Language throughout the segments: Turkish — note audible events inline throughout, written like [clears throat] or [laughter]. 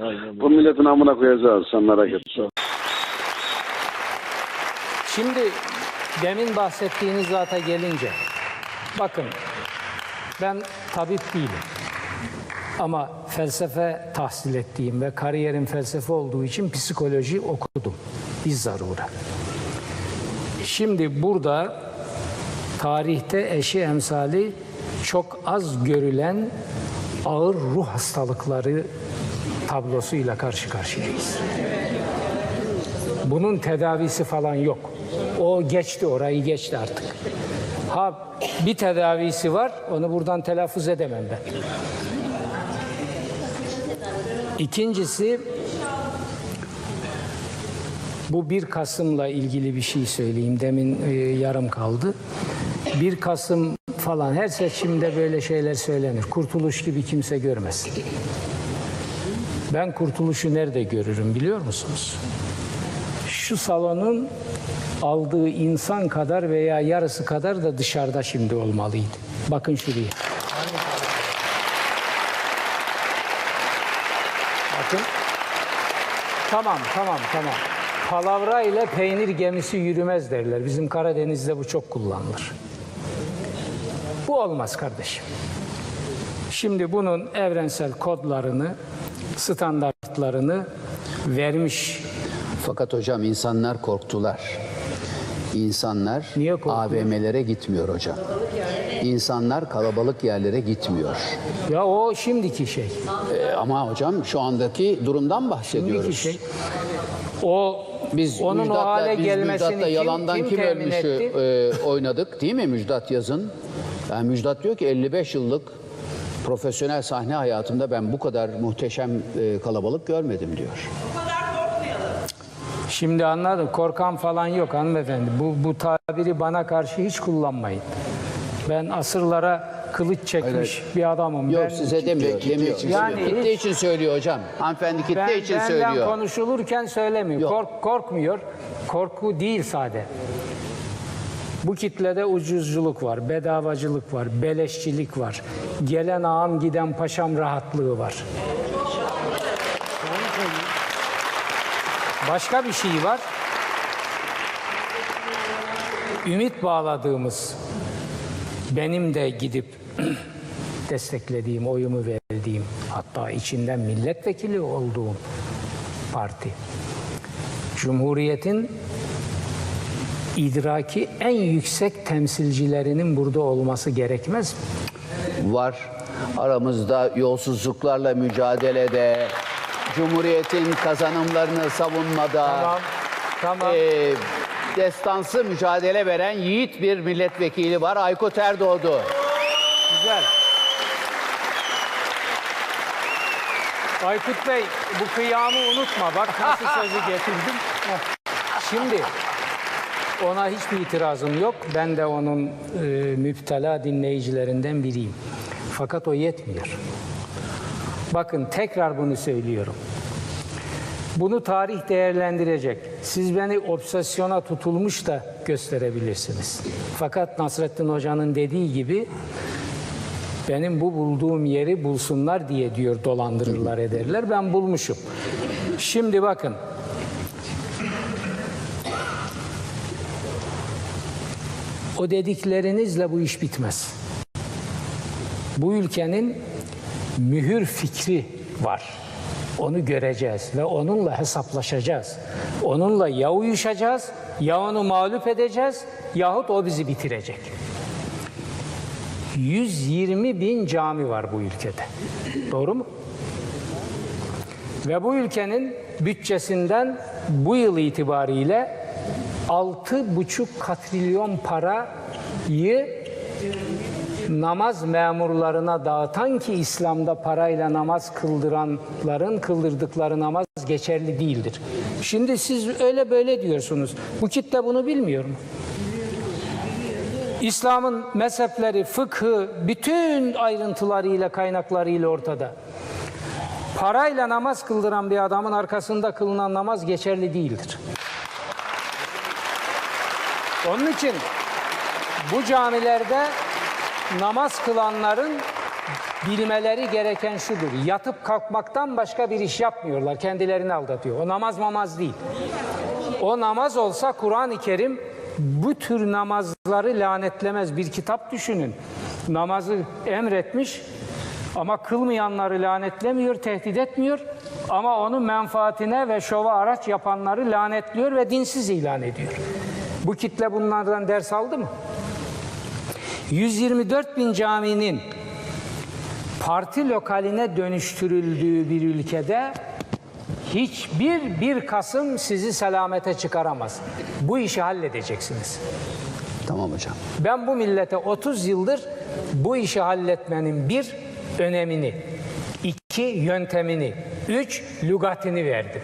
Aynen. Bu milletin amına koyacağız sen merak etme. Şimdi demin bahsettiğiniz zata gelince bakın ben tabip değilim. Ama felsefe tahsil ettiğim ve kariyerim felsefe olduğu için psikoloji okudum. Biz zarura. Şimdi burada tarihte eşi emsali çok az görülen ağır ruh hastalıkları tablosuyla karşı karşıyayız. Bunun tedavisi falan yok. O geçti, orayı geçti artık. Ha bir tedavisi var, onu buradan telaffuz edemem ben. İkincisi, bu 1 Kasım'la ilgili bir şey söyleyeyim. Demin e, yarım kaldı. 1 Kasım falan her seçimde böyle şeyler söylenir. Kurtuluş gibi kimse görmesin. Ben kurtuluşu nerede görürüm biliyor musunuz? Şu salonun aldığı insan kadar veya yarısı kadar da dışarıda şimdi olmalıydı. Bakın şuraya. Bakın. Tamam, tamam, tamam. Palavra ile peynir gemisi yürümez derler. Bizim Karadeniz'de bu çok kullanılır. Bu olmaz kardeşim. Şimdi bunun evrensel kodlarını, standartlarını vermiş Fakat hocam insanlar korktular. İnsanlar Niye korkuyor? AVM'lere gitmiyor hocam. İnsanlar kalabalık yerlere gitmiyor. Ya o şimdiki şey. Ee, ama hocam şu andaki durumdan bahsediyoruz. Şimdiki şey. O Biz onun o hale biz gelmesini Müjdat'la kim, yalandan kim, kim, ölmüşü etti? e, oynadık değil mi Müjdat yazın? Yani Müjdat diyor ki 55 yıllık profesyonel sahne hayatımda ben bu kadar muhteşem e, kalabalık görmedim diyor. Şimdi anladım. Korkan falan yok hanımefendi. Bu, bu tabiri bana karşı hiç kullanmayın. Ben asırlara kılıç çekmiş bir adamım. Yok ben, size demiyor. demiyor. Yani kitle hiç- için söylüyor hocam. Hanımefendi kitle ben, için benden söylüyor. konuşulurken söylemiyor. Yok. Kork, korkmuyor. Korku değil sade. Bu kitlede ucuzculuk var, bedavacılık var, beleşçilik var. Gelen ağam giden paşam rahatlığı var. Başka bir şey var. Ümit bağladığımız, benim de gidip [clears throat] desteklediğim, oyumu verdiğim, hatta içinden milletvekili olduğum parti. Cumhuriyetin idraki en yüksek temsilcilerinin burada olması gerekmez? Var. Aramızda yolsuzluklarla mücadelede, Cumhuriyet'in kazanımlarını savunmada, Tamam. e, destansı mücadele veren yiğit bir milletvekili var. Aykut Erdoğdu. Güzel. Aykut Bey bu kıyamı unutma. Bak nasıl sözü getirdim. [laughs] Şimdi ona hiçbir itirazım yok. Ben de onun e, müptela dinleyicilerinden biriyim. Fakat o yetmiyor. Bakın tekrar bunu söylüyorum. Bunu tarih değerlendirecek. Siz beni obsesyona tutulmuş da gösterebilirsiniz. Fakat Nasrettin Hoca'nın dediği gibi benim bu bulduğum yeri bulsunlar diye diyor dolandırırlar ederler. Ben bulmuşum. Şimdi bakın. O dediklerinizle bu iş bitmez. Bu ülkenin mühür fikri var. Onu göreceğiz ve onunla hesaplaşacağız. Onunla ya uyuşacağız, ya onu mağlup edeceğiz, yahut o bizi bitirecek. 120 bin cami var bu ülkede. Doğru mu? Ve bu ülkenin bütçesinden bu yıl itibariyle 6,5 katrilyon parayı namaz memurlarına dağıtan ki İslam'da parayla namaz kıldıranların kıldırdıkları namaz geçerli değildir. Şimdi siz öyle böyle diyorsunuz. Bu kitle bunu bilmiyor mu? İslam'ın mezhepleri, fıkhı, bütün ayrıntılarıyla, kaynaklarıyla ortada. Parayla namaz kıldıran bir adamın arkasında kılınan namaz geçerli değildir. Onun için bu camilerde namaz kılanların bilmeleri gereken şudur. Yatıp kalkmaktan başka bir iş yapmıyorlar. Kendilerini aldatıyor. O namaz mamaz değil. O namaz olsa Kur'an-ı Kerim bu tür namazları lanetlemez. Bir kitap düşünün. Namazı emretmiş ama kılmayanları lanetlemiyor, tehdit etmiyor. Ama onu menfaatine ve şova araç yapanları lanetliyor ve dinsiz ilan ediyor. Bu kitle bunlardan ders aldı mı? 124 bin caminin parti lokaline dönüştürüldüğü bir ülkede hiçbir bir Kasım sizi selamete çıkaramaz. Bu işi halledeceksiniz. Tamam hocam. Ben bu millete 30 yıldır bu işi halletmenin bir önemini, iki yöntemini, üç lügatini verdim.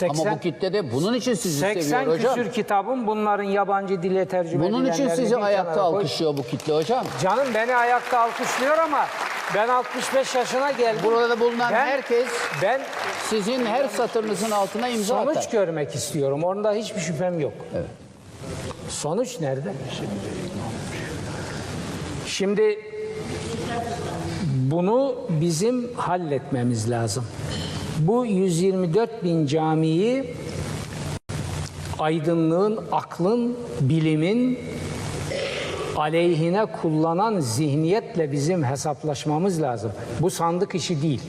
80, Ama bu kitle de bunun için sizi 80 seviyor hocam. küsür kitabım bunların yabancı dile tercüme Bunun için sizi ayakta alkışlıyor bu kitle hocam. Canım beni ayakta alkışlıyor ama ben 65 yaşına geldim. Burada bulunan Ben- herkes Ben sizin her satırınızın altına imza sonuç atar. görmek istiyorum. Onda hiçbir şüphem yok. Evet. Sonuç nerede? Şimdi bunu bizim halletmemiz lazım. Bu 124 bin camiyi aydınlığın, aklın, bilimin aleyhine kullanan zihniyetle bizim hesaplaşmamız lazım. Bu sandık işi değil.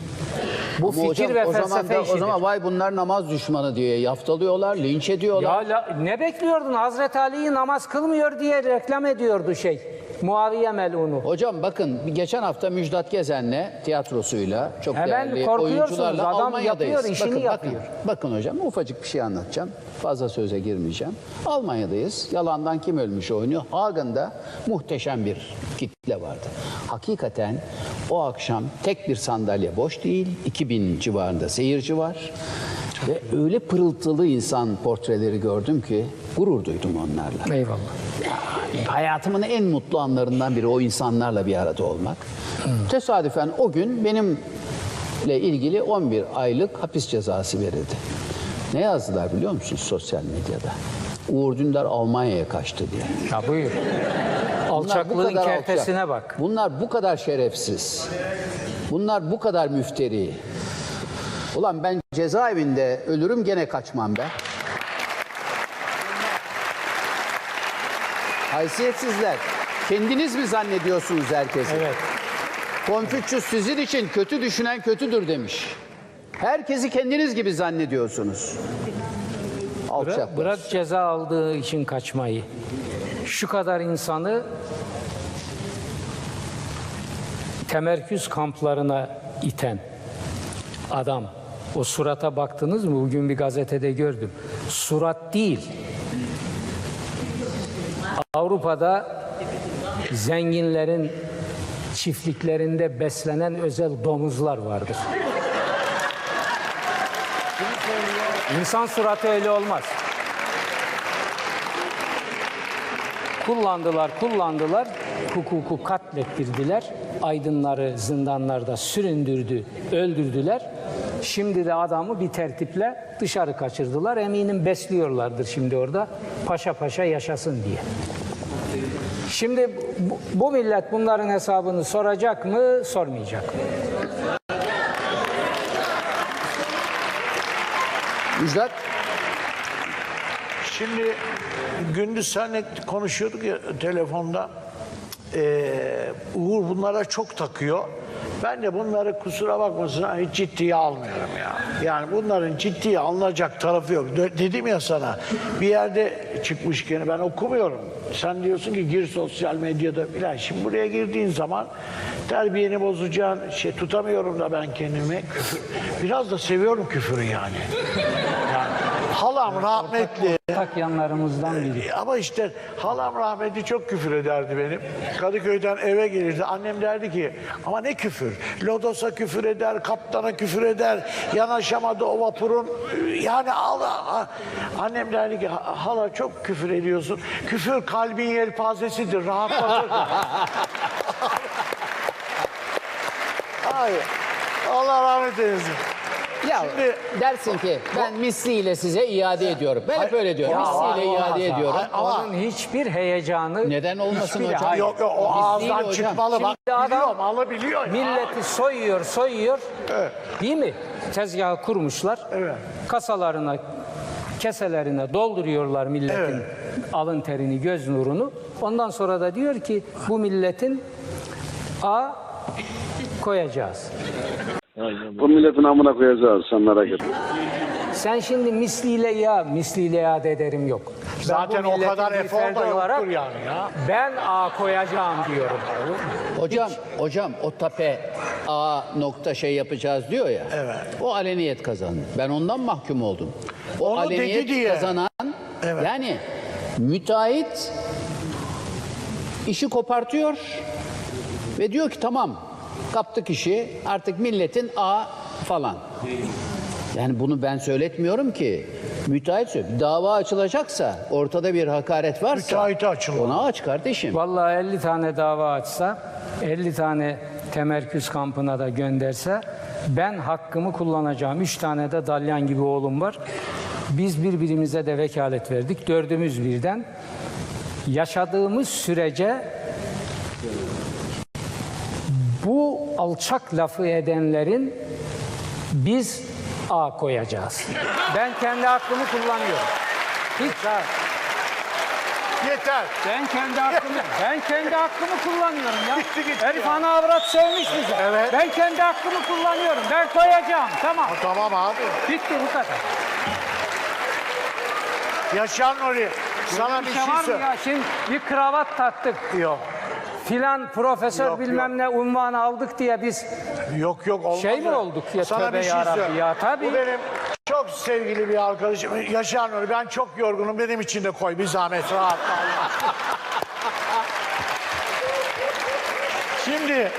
Bu Ama fikir hocam, ve o zaman da, o işidir. zaman vay bunlar namaz düşmanı diye yaftalıyorlar, linç ediyorlar. Ya la- ne bekliyordun? Hazreti Ali'yi namaz kılmıyor diye reklam ediyordu şey. Muaviye melunu. Hocam bakın geçen hafta Müjdat Gezen'le tiyatrosuyla çok Hemen değerli oyuncularla Adam Almanya'dayız. yapıyor, işini bakın, yapıyor. Bakın, bakın hocam ufacık bir şey anlatacağım. Fazla söze girmeyeceğim. Almanya'dayız. Yalandan kim ölmüş oynuyor. Hagen'da muhteşem bir kitle vardı. Hakikaten o akşam tek bir sandalye boş değil. 2000 civarında seyirci var. Ve öyle pırıltılı insan portreleri gördüm ki gurur duydum onlarla. Eyvallah. Hayatımın en mutlu anlarından biri o insanlarla bir arada olmak. Tesadüfen o gün benimle ilgili 11 aylık hapis cezası verildi. Ne yazdılar biliyor musunuz sosyal medyada? Uğur Dündar Almanya'ya kaçtı diye. Ya buyur. Bu Alçaklığın kadar kertesine alçak. bak. Bunlar bu kadar şerefsiz. Bunlar bu kadar müfteri. Ulan ben cezaevinde ölürüm gene kaçmam be. Haysiyetsizler. Kendiniz mi zannediyorsunuz herkesi? Evet. Konfüçyüs sizin için kötü düşünen kötüdür demiş. Herkesi kendiniz gibi zannediyorsunuz. Bırak, bırak ceza aldığı için kaçmayı. Şu kadar insanı temerküz kamplarına iten adam. O surata baktınız mı? Bugün bir gazetede gördüm. Surat değil. Avrupa'da zenginlerin çiftliklerinde beslenen özel domuzlar vardır. İnsan suratı öyle olmaz. Kullandılar, kullandılar, hukuku katlettirdiler. Aydınları zindanlarda süründürdü, öldürdüler. Şimdi de adamı bir tertiple dışarı kaçırdılar. Eminim besliyorlardır şimdi orada. Paşa paşa yaşasın diye. Şimdi bu, bu millet bunların hesabını soracak mı, sormayacak mı? Müjdat, Şimdi gündüz seninle konuşuyorduk ya telefonda. Ee, Uğur bunlara çok takıyor. Ben de bunları kusura bakmasın hiç ciddiye almıyorum ya. Yani bunların ciddiye alınacak tarafı yok. De- dedim ya sana bir yerde çıkmışken ben okumuyorum. Sen diyorsun ki gir sosyal medyada filan. Şimdi buraya girdiğin zaman terbiyeni bozacağın şey tutamıyorum da ben kendimi. Biraz da seviyorum küfürü yani. Halam rahmetli. Tak yanlarımızdan biri. Ama işte halam rahmetli çok küfür ederdi benim. Kadıköy'den eve gelirdi. Annem derdi ki ama ne küfür? Lodos'a küfür eder, kaptana küfür eder. Yanaşamadı o vapurun. Yani Allah. Annem derdi ki "Ha- hala çok küfür ediyorsun. Küfür kalbin yelpazesidir, rahatlatır. [laughs] Ay, Allah rahmet eylesin. Ya Şimdi- dersin ki ben misliyle size iade ediyorum. Ben hep öyle diyorum. Misliyle iade ya. ediyorum. Ama- Onun hiçbir heyecanı Neden olmasın hocam? Hayır. Yok yok o ağızdan hocam. çıkmalı bak. Şimdi adam- biliyor malı biliyor ya. Milleti soyuyor, soyuyor. Değil mi? Tezgahı kurmuşlar. Evet. Kasalarına, keselerine dolduruyorlar milletin Evet. alın terini, göz nurunu. Ondan sonra da diyor ki bu milletin A koyacağız. Bu milletin amına koyacağız sen merak etme. Sen şimdi misliyle ya, misliyle iade ederim yok. Ben Zaten bu o milletin kadar bir efor da ferdi yoktur olarak yani ya. Ben A koyacağım diyorum. Hocam, hocam o tape A nokta şey yapacağız diyor ya. Evet. O aleniyet kazandı. Ben ondan mahkum oldum. O Onu dedi aleniyet diye. kazanan Evet. yani müteahhit işi kopartıyor ve diyor ki tamam kaptık işi artık milletin A falan. Yani bunu ben söyletmiyorum ki. Müteahhit söylüyor. Dava açılacaksa, ortada bir hakaret varsa Müteahhite açılmalı. ona aç kardeşim. Vallahi 50 tane dava açsa, 50 tane temerküz kampına da gönderse ben hakkımı kullanacağım. 3 tane de dalyan gibi oğlum var. Biz birbirimize de vekalet verdik. Dördümüz birden. Yaşadığımız sürece bu alçak lafı edenlerin biz A koyacağız. Ben kendi hakkımı kullanıyorum. Hiç Yeter. ben kendi hakkımı ben kendi hakkımı kullanıyorum ya. Gitti gitti Herif ya. ana avrat sevmiş bizi. Evet. Ben kendi hakkımı kullanıyorum. Ben koyacağım. Tamam. Tamam abi. Bitti bu kadar. Yaşar Nuri. Sana bir şey şey var mı söyle. ya? Şimdi bir kravat taktık. Yok. Filan profesör Yok, bilmem ne unvanı aldık diye biz Yok yok olmaz. Şey mi öyle. olduk ya? Sana Tövbe bir şey yarabbi söyle. ya, tabii. Bu benim çok sevgili bir arkadaşım. Yaşar Nuri ben çok yorgunum. Benim için de koy bir zahmet rahat. [laughs] Şimdi